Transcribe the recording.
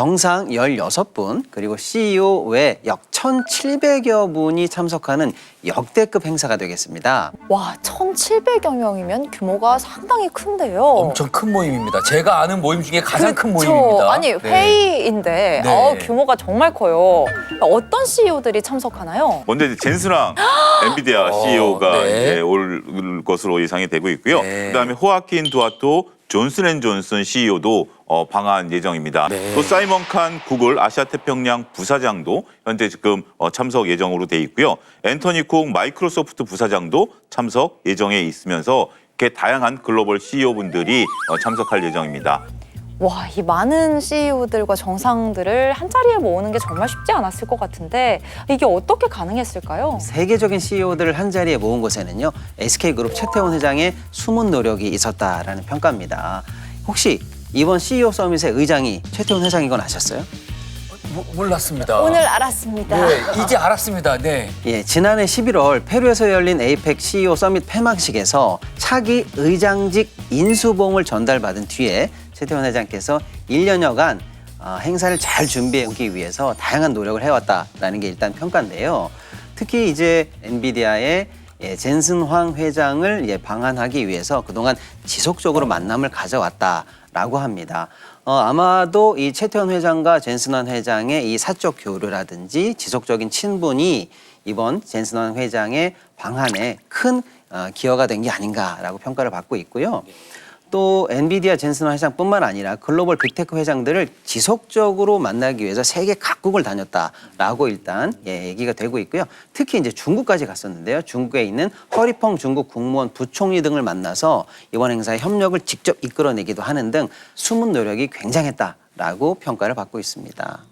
정상 16분 그리고 CEO 외 약 1,700여 분이 참석하는 역대급 행사가 되겠습니다. 와, 1,700여 명이면 규모가 상당히 큰데요. 엄청 큰 모임입니다. 제가 아는 모임 중에 가장 큰 그쵸. 모임입니다. 아니, 네. 회의인데 네. 어, 규모가 정말 커요. 어떤 CEO들이 참석하나요? 먼저 이제 젠스랑 엔비디아 어, CEO가 네. 이제 올 것으로 예상이 되고 있고요. 네. 그다음에 호아킨 두아토 존슨앤존슨 CEO도 어, 방한 예정입니다. 네. 또 사이먼 칸 구글 아시아 태평양 부사장도 현재 지금 어, 참석 예정으로 돼 있고요. 앤토니 콩 마이크로소프트 부사장도 참석 예정에 있으면서 이렇게 다양한 글로벌 CEO분들이 어, 참석할 예정입니다. 와, 이 많은 CEO들과 정상들을 한 자리에 모으는 게 정말 쉽지 않았을 것 같은데 이게 어떻게 가능했을까요? 세계적인 CEO들을 한 자리에 모은 곳에는요. SK그룹 최태원 회장의 숨은 노력이 있었다라는 평가입니다. 혹시 이번 CEO 서밋의 의장이 최태원 회장이건 아셨어요? 모- 몰랐습니다. 오늘 알았습니다. 네, 이제 알았습니다. 네. 예, 지난해 11월 페루에서 열린 에이펙 CEO 서밋 폐막식에서 차기 의장직 인수봉을 전달받은 뒤에 최태원 회장께서 1년여간 어, 행사를 잘 준비해 오기 위해서 다양한 노력을 해왔다라는 게 일단 평가인데요. 특히 이제 엔비디아의 예, 젠슨 황 회장을 예, 방한하기 위해서 그동안 지속적으로 만남을 가져왔다라고 합니다. 어, 아마도 이 최태원 회장과 젠슨 황 회장의 이 사적 교류라든지 지속적인 친분이 이번 젠슨 황 회장의 방한에 큰 어, 기여가 된 게 아닌가라고 평가를 받고 있고요. 또 엔비디아 젠슨 회장뿐만 아니라 글로벌 빅테크 회장들을 지속적으로 만나기 위해서 세계 각국을 다녔다라고 일단 예, 얘기가 되고 있고요. 특히 이제 중국까지 갔었는데요. 중국에 있는 허리펑 중국 국무원 부총리 등을 만나서 이번 행사에 협력을 직접 이끌어내기도 하는 등 숨은 노력이 굉장했다라고 평가를 받고 있습니다.